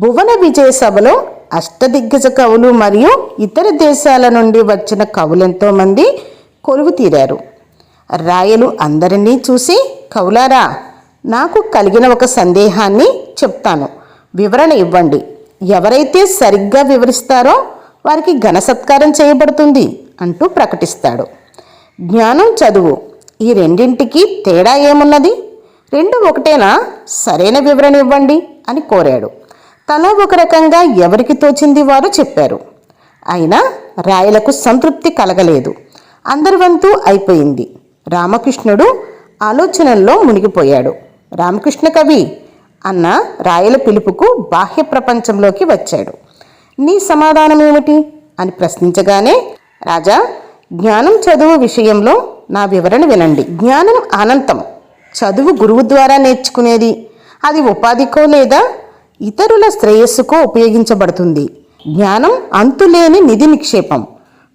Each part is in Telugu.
భువన విజయ సభలో అష్టదిగ్గజ కవులు మరియు ఇతర దేశాల నుండి వచ్చిన కవులెంతో మంది కొలువు తీరారు. రాయలు అందరినీ చూసి కవులారా నాకు కలిగిన ఒక సందేహాన్ని చెప్తాను. వివరణ ఇవ్వండి. ఎవరైతే సరిగ్గా వివరిస్తారో వారికి ఘన సత్కారం చేయబడుతుంది అంటూ ప్రకటిస్తాడు. జ్ఞానం చదువు. ఈ రెండింటికి తేడా ఏమున్నది? రెండు ఒకటేనా? సరైన వివరణ ఇవ్వండి అని కోరాడు. తలా ఒక రకంగా ఎవరికి తోచింది వారు చెప్పారు. అయినా రాయలకు సంతృప్తి కలగలేదు. అందరి వంతు అయిపోయింది. రామకృష్ణుడు ఆలోచనల్లో మునిగిపోయాడు. రామకృష్ణ కవి అన్న రాయల పిలుపుకు బాహ్య ప్రపంచంలోకి వచ్చాడు. నీ సమాధానం ఏమిటి అని ప్రశ్నించగానే రాజా జ్ఞానం చదువు విషయంలో నా వివరణ వినండి. జ్ఞానం అనంతం. చదువు గురువు ద్వారా నేర్చుకునేది. అది ఉపాధికో లేదా ఇతరుల శ్రేయస్సుకో ఉపయోగించబడుతుంది. జ్ఞానం అంతులేని నిధి నిక్షేపం.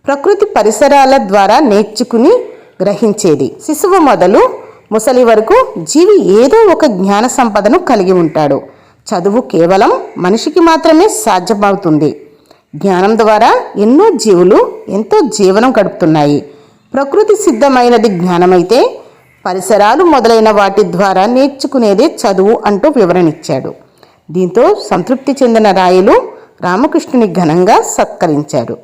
ప్రకృతి పరిసరాల ద్వారా నేర్చుకుని గ్రహించేది. శిశువు మొదలు ముసలి వరకు జీవి ఏదో ఒక జ్ఞాన సంపదను కలిగి ఉంటాడు. చదువు కేవలం మనిషికి మాత్రమే సాధ్యమవుతుంది. జ్ఞానం ద్వారా ఎన్నో జీవులు ఎంతో జీవనం గడుపుతున్నాయి. ప్రకృతి సిద్ధమైనది జ్ఞానమైతే పరిసరాలు మొదలైన వాటి ద్వారా నేర్చుకునేదే చదువు అంటూ వివరణిచ్చాడు దీంతో సంతృప్తి చెందిన రాయలు రామకృష్ణుని ఘనంగా సత్కరించారు.